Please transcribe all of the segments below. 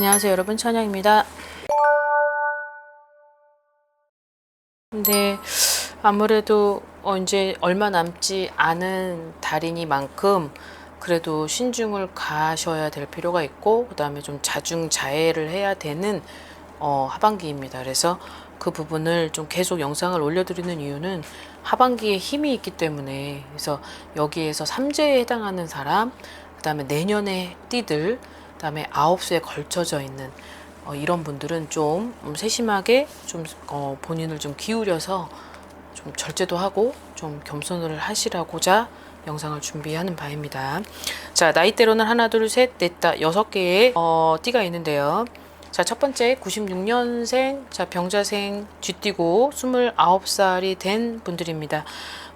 안녕하세요 여러분 천영입니다. 근데 아무래도 어 이제 얼마 남지 않은 달이니만큼 그래도 신중을 가셔야 될 필요가 있고 그 다음에 좀 자중자애를 해야 되는 어 하반기입니다. 그래서 그 부분을 좀 계속 영상을 올려드리는 이유는 하반기에 힘이 있기 때문에 그래서 여기에서 삼재에 해당하는 사람 그 다음에 내년에 띠들 그다음에 아홉 수에 걸쳐져 있는 어, 이런 분들은 좀 음, 세심하게 좀 어, 본인을 좀 기울여서 좀 절제도 하고 좀 겸손을 하시라고자 영상을 준비하는 바입니다. 자 나이대로는 하나 둘셋넷다 여섯 개의 어, 띠가 있는데요. 자 첫 번째 96년생 자 병자생 쥐띠고 29살이 된 분들입니다.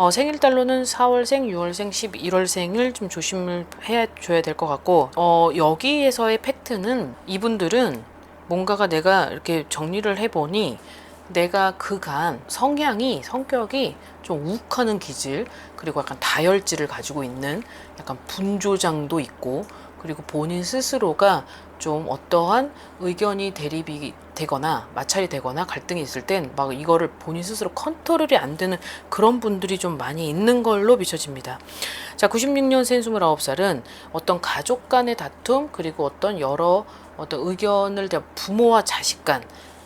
어, 생일달로는 4월생, 6월생, 11월생을 좀 조심을 해야 줘야 될 것 같고 어, 여기에서의 팩트는 이분들은 뭔가가 내가 이렇게 정리를 해보니 내가 그간 성향이 성격이 좀 욱하는 기질 그리고 약간 다혈질을 가지고 있는 약간 분조장도 있고 그리고 본인 스스로가 좀 어떠한 의견이 대립이 되거나 마찰이 되거나 갈등이 있을 땐 막 이거를 본인 스스로 컨트롤이 안 되는 그런 분들이 좀 많이 있는 걸로 비춰집니다. 자, 96년생 29살은 어떤 가족 간의 다툼 그리고 어떤 여러 어떤 의견을 대 부모와 자식 간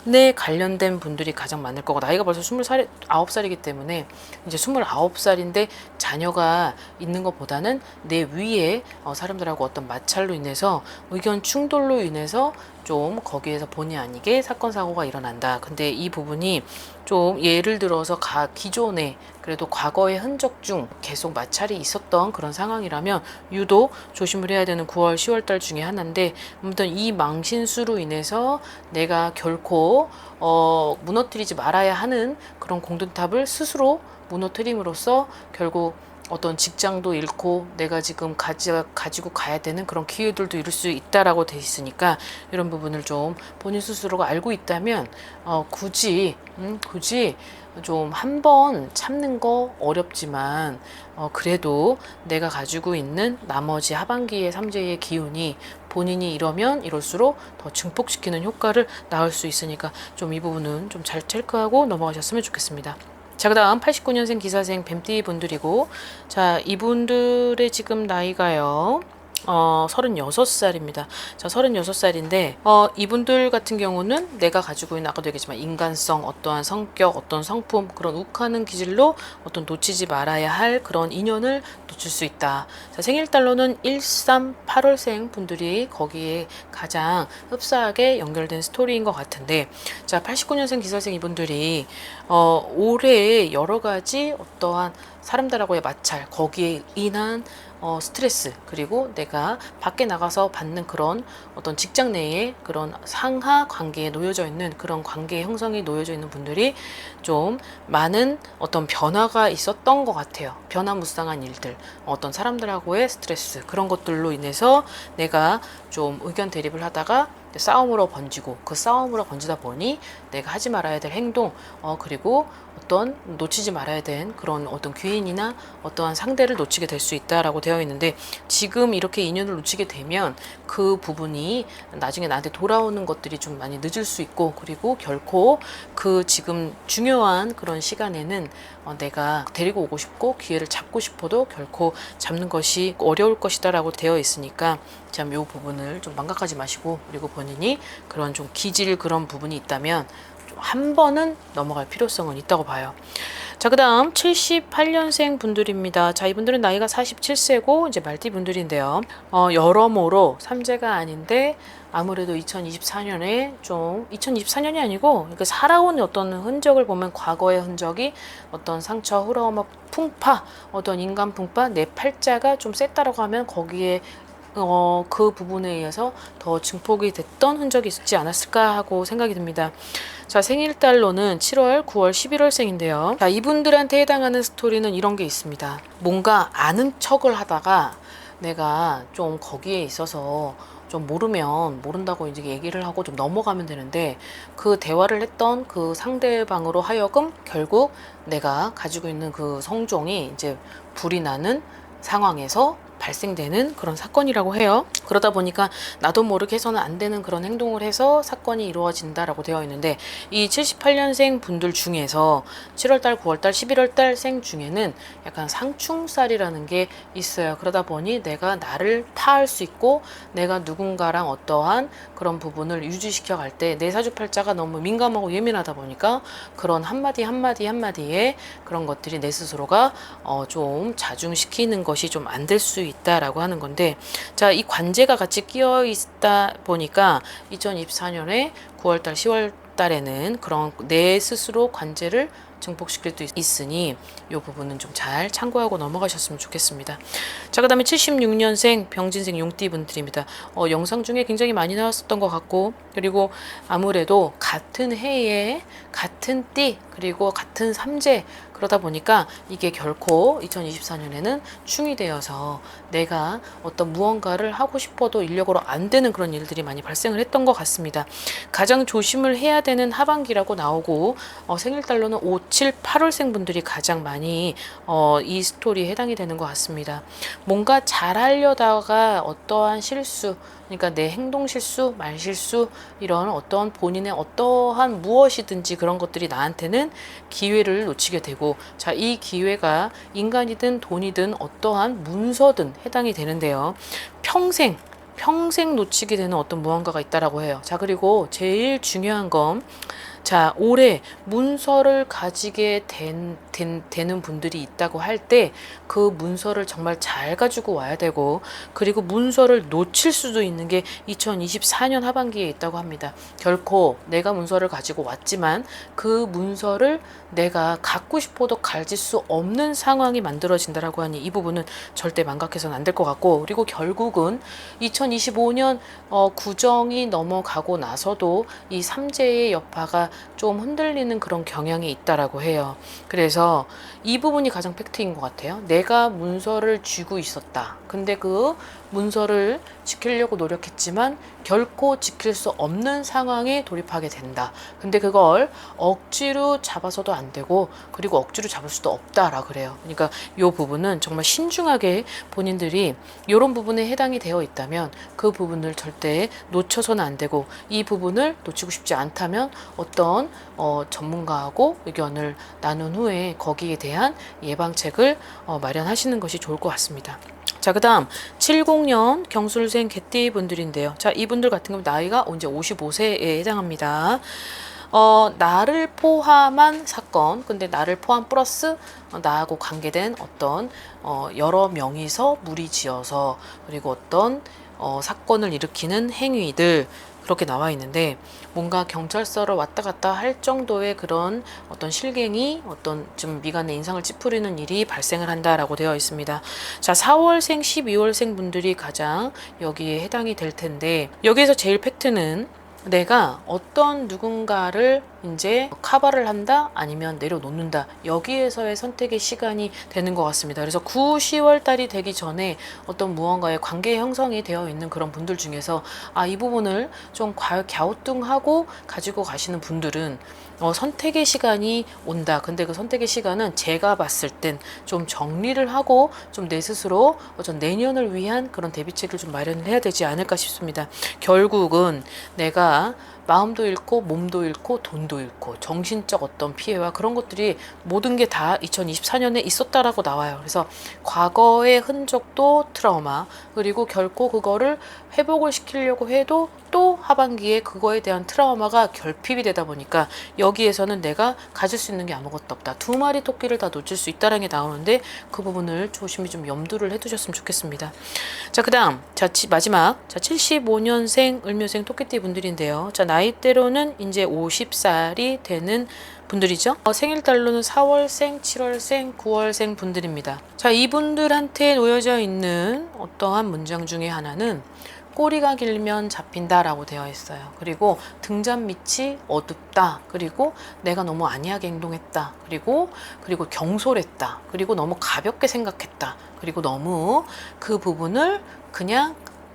에 관련된 분들이 가장 많을 거고 나이가 벌써 20살, 9살이기 때문에 이제 29살인데 자녀가 있는 것보다는 내 위에 어, 사람들하고 어떤 마찰로 인해서 의견 충돌로 인해서 좀 거기에서 본의 아니게 사건 사고가 일어난다. 근데 이 부분이 좀 예를 들어서 가 기존에 그래도 과거의 흔적 중 계속 마찰이 있었던 그런 상황이라면 유독 조심을 해야 되는 9월, 10월 달 중에 하나인데 아무튼 이 망신수로 인해서 내가 결코 어, 무너뜨리지 말아야 하는 그런 공든탑을 스스로 무너뜨림으로써 결국 어떤 직장도 잃고 내가 지금 가지, 가지고 가야 되는 그런 기회들도 잃을 수 있다라고 돼 있으니까 이런 부분을 좀 본인 스스로가 알고 있다면 어, 굳이 음, 굳이 좀 한 번 참는 거 어렵지만 어, 그래도 내가 가지고 있는 나머지 하반기의 삼재의 기운이 본인이 이러면 이럴수록 더 증폭시키는 효과를 낳을 수 있으니까 좀 이 부분은 좀 잘 체크하고 넘어가셨으면 좋겠습니다. 자, 그 다음 89년생 기사생 뱀띠 분들이고, 자, 이분들의 지금 나이가요. 어, 36살입니다. 자, 36살인데, 어, 이분들 같은 경우는 내가 가지고 있는, 아까도 얘기했지만, 인간성, 어떠한 성격, 어떤 성품, 그런 욱하는 기질로 어떤 놓치지 말아야 할 그런 인연을 놓칠 수 있다. 자, 생일달로는 13, 8월생 분들이 거기에 가장 흡사하게 연결된 스토리인 것 같은데, 자, 89년생 기사생 이분들이, 어, 올해 여러 가지 어떠한 사람들하고의 마찰, 거기에 인한 어, 스트레스 그리고 내가 밖에 나가서 받는 그런 어떤 직장 내에 그런 상하 관계에 놓여져 있는 그런 관계 형성이 놓여져 있는 분들이 좀 많은 어떤 변화가 있었던 것 같아요. 변화무쌍한 일들, 어떤 사람들하고의 스트레스 그런 것들로 인해서 내가 좀 의견 대립을 하다가 싸움으로 번지고 그 싸움으로 번지다 보니 내가 하지 말아야 될 행동 어 그리고 어떤 놓치지 말아야 될 그런 어떤 귀인이나 어떠한 상대를 놓치게 될 수 있다라고 되어 있는데 지금 이렇게 인연을 놓치게 되면 그 부분이 나중에 나한테 돌아오는 것들이 좀 많이 늦을 수 있고 그리고 결코 그 지금 중요한 그런 시간에는 어, 내가 데리고 오고 싶고 기회를 잡고 싶어도 결코 잡는 것이 어려울 것이다라고 되어 있으니까 참 요 부분을 좀 망각하지 마시고 그리고 본인이 그런 좀 기질 그런 부분이 있다면 좀 한 번은 넘어갈 필요성은 있다고 봐요. 자, 그 다음 78년생 분들입니다. 자, 이분들은 나이가 47세고, 이제 말띠 분들인데요. 어, 여러모로 삼재가 아닌데, 아무래도 2024년에 좀, 2024년이 아니고, 이렇게 살아온 어떤 흔적을 보면 과거의 흔적이 어떤 상처, 흐러움, 풍파, 어떤 인간 풍파, 내 팔자가 좀 셌다라고 하면 거기에 어, 그 부분에 의해서 더 증폭이 됐던 흔적이 있지 않았을까 하고 생각이 듭니다. 자, 생일달로는 7월, 9월, 11월생인데요. 자, 이분들한테 해당하는 스토리는 이런 게 있습니다. 뭔가 아는 척을 하다가 내가 좀 거기에 있어서 좀 모르면 모른다고 이제 얘기를 하고 좀 넘어가면 되는데 그 대화를 했던 그 상대방으로 하여금 결국 내가 가지고 있는 그 성종이 이제 불이 나는 상황에서 발생되는 그런 사건이라고 해요. 그러다 보니까 나도 모르게 해서는 안 되는 그런 행동을 해서 사건이 이루어진다라고 되어 있는데 이 78년생 분들 중에서 7월달, 9월달, 11월달 생 중에는 약간 상충살이라는 게 있어요. 그러다 보니 내가 나를 파할 수 있고 내가 누군가랑 어떠한 그런 부분을 유지시켜 갈 때 내 사주팔자가 너무 민감하고 예민하다 보니까 그런 한마디 한마디 한마디에 그런 것들이 내 스스로가 어, 좀 자중시키는 것이 좀 안 될 수 있다라고 하는 건데 자 이 관제가 같이 끼어 있다 보니까 2024년에 9월달 10월 달에는 그런 내 스스로 관제를 증폭시킬 수 있으니 이 부분은 좀 잘 참고하고 넘어가셨으면 좋겠습니다. 자, 그 다음에 76년생 병진생 용띠 분들입니다. 어, 영상 중에 굉장히 많이 나왔었던 것 같고, 그리고 아무래도 같은 해에 같은 띠, 그리고 같은 삼재, 그러다 보니까 이게 결코 2024년에는 충이 되어서 내가 어떤 무언가를 하고 싶어도 인력으로 안 되는 그런 일들이 많이 발생을 했던 것 같습니다. 가장 조심을 해야 되는 하반기라고 나오고 어, 생일달로는 5, 7, 8월생 분들이 가장 많이 어, 이 스토리에 해당이 되는 것 같습니다. 뭔가 잘하려다가 어떠한 실수 그러니까 내 행동 실수, 말 실수 이런 어떠한 본인의 어떠한 무엇이든지 그런 것들이 나한테는 기회를 놓치게 되고 자, 이 기회가 인간이든 돈이든 어떠한 문서든 해당이 되는데요. 평생 평생 놓치게 되는 어떤 무언가가 있다라고 해요. 자, 그리고 제일 중요한 건 자, 올해 문서를 가지게 된, 된, 되는 분들이 있다고 할 때 그 문서를 정말 잘 가지고 와야 되고 그리고 문서를 놓칠 수도 있는 게 2024년 하반기에 있다고 합니다. 결코 내가 문서를 가지고 왔지만 그 문서를 내가 갖고 싶어도 가질 수 없는 상황이 만들어진다라고 하니 이 부분은 절대 망각해서는 안 될 것 같고 그리고 결국은 2025년 어, 구정이 넘어가고 나서도 이 삼재의 여파가 좀 흔들리는 그런 경향이 있다라고 해요. 그래서 이 부분이 가장 팩트인 것 같아요. 내가 문서를 쥐고 있었다. 근데 그 문서를 지키려고 노력했지만 결코 지킬 수 없는 상황에 돌입하게 된다. 근데 그걸 억지로 잡아서도 안 되고 그리고 억지로 잡을 수도 없다라 그래요. 그러니까 이 부분은 정말 신중하게 본인들이 이런 부분에 해당이 되어 있다면 그 부분을 절대 놓쳐서는 안 되고 이 부분을 놓치고 싶지 않다면 어떤 어, 전문가하고 의견을 나눈 후에 거기에 대한 예방책을 어, 마련하시는 것이 좋을 것 같습니다. 자, 그 다음, 70년 경술생 개띠 분들인데요. 자, 이분들 같은 경우 나이가 이제 55세에 해당합니다. 어, 나를 포함한 사건, 근데 나를 포함 플러스 어, 나하고 관계된 어떤 어, 여러 명이서 무리 지어서 그리고 어떤 어, 사건을 일으키는 행위들 그렇게 나와 있는데 뭔가 경찰서를 왔다 갔다 할 정도의 그런 어떤 실갱이 어떤 좀 미간의 인상을 찌푸리는 일이 발생을 한다라고 되어 있습니다. 자, 4월생, 12월생 분들이 가장 여기에 해당이 될 텐데 여기에서 제일 팩트는 내가 어떤 누군가를 이제 카바를 한다 아니면 내려놓는다 여기에서의 선택의 시간이 되는 것 같습니다. 그래서 9, 10월 달이 되기 전에 어떤 무언가의 관계 형성이 되어 있는 그런 분들 중에서 아 이 부분을 좀 과- 갸우뚱하고 가지고 가시는 분들은 어, 선택의 시간이 온다. 근데 그 선택의 시간은 제가 봤을 땐 좀 정리를 하고 좀 내 스스로 어떤 내년을 위한 그런 대비책을 좀 마련을 해야 되지 않을까 싶습니다. 결국은 내가 마음도 잃고 몸도 잃고 돈도 잃고 정신적 어떤 피해와 그런 것들이 모든 게 다 2024년에 있었다라고 나와요. 그래서 과거의 흔적도 트라우마 그리고 결코 그거를 회복을 시키려고 해도 또 하반기에 그거에 대한 트라우마가 결핍이 되다 보니까 여기에서는 내가 가질 수 있는 게 아무것도 없다. 두 마리 토끼를 다 놓칠 수 있다는 게 나오는데 그 부분을 조심히 좀 염두를 해두셨으면 좋겠습니다. 자, 그 다음. 자, 치- 마지막. 자, 75년생 을묘생 토끼띠 분들인데요. 자, 나이대로는 이제 50살이 되는 분들이죠. 어, 생일 달로는 4월생, 7월생, 9월생 분들입니다. 자, 이분들한테 놓여져 있는 어떠한 문장 중에 하나는 꼬리가 길면 잡힌다라고 되어 있어요. 그리고 등잔 밑이 어둡다. 그리고 내가 너무 안이하게 행동했다. 그리고 그리고 경솔했다. 그리고 너무 가볍게 생각했다. 그리고 너무 그 부분을 그냥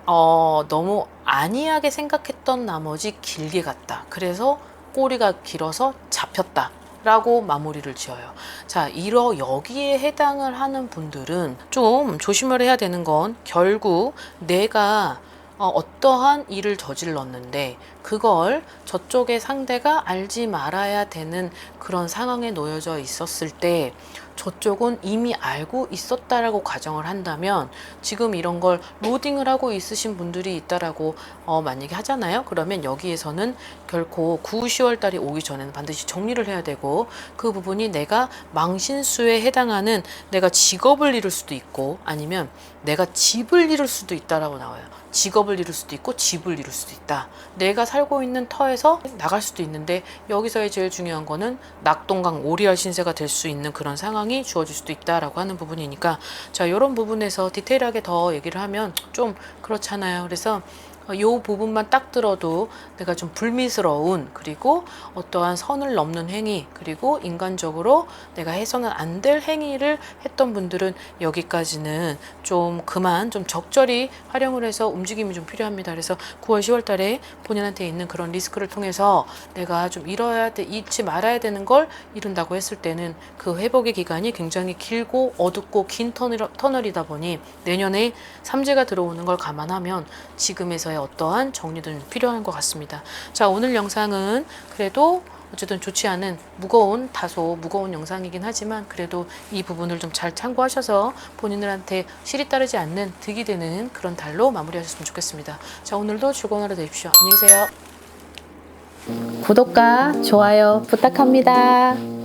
어, 너무 안이하게 생각했던 나머지 길게 갔다. 그래서 꼬리가 길어서 잡혔다. 라고 마무리를 지어요. 자, 이러 여기에 해당을 하는 분들은 좀 조심을 해야 되는 건 결국 내가 어, 어떠한 일을 저질렀는데 그걸 저쪽의 상대가 알지 말아야 되는 그런 상황에 놓여져 있었을 때 저쪽은 이미 알고 있었다라고 가정을 한다면 지금 이런 걸 로딩을 하고 있으신 분들이 있다라고 어, 만약에 하잖아요. 그러면 여기에서는 결코 9, 10월 달이 오기 전에는 반드시 정리를 해야 되고 그 부분이 내가 망신수에 해당하는 내가 직업을 잃을 수도 있고 아니면 내가 집을 잃을 수도 있다라고 나와요. 직업을 잃을 수도 있고 집을 잃을 수도 있다. 내가 살고 있는 터에서 나갈 수도 있는데 여기서의 제일 중요한 거는 낙동강 오리알 신세가 될 수 있는 그런 상황이 주어질 수도 있다라고 하는 부분이니까 자 이런 부분에서 디테일하게 더 얘기를 하면 좀 그렇잖아요. 그래서 이 부분만 딱 들어도 내가 좀 불미스러운 그리고 어떠한 선을 넘는 행위 그리고 인간적으로 내가 해서는 안 될 행위를 했던 분들은 여기까지는 좀 그만 좀 적절히 활용을 해서 움직임이 좀 필요합니다. 그래서 9월 10월 달에 본인한테 있는 그런 리스크를 통해서 내가 좀 잃어야 돼 잃지 말아야 되는 걸 잃은다고 했을 때는 그 회복의 기간이 굉장히 길고 어둡고 긴 터널, 터널이다 보니 내년에 삼재가 들어오는 걸 감안하면 지금에서 의 어떠한 정리도 좀 필요한 것 같습니다. 자, 오늘 영상은 그래도 어쨌든 좋지 않은 무거운 다소 무거운 영상이긴 하지만 그래도 이 부분을 좀 잘 참고하셔서 본인들한테 실이 따르지 않는 득이 되는 그런 달로 마무리하셨으면 좋겠습니다. 자, 오늘도 즐거운 하루 되십시오. 안녕히 계세요. 구독과 좋아요 부탁합니다.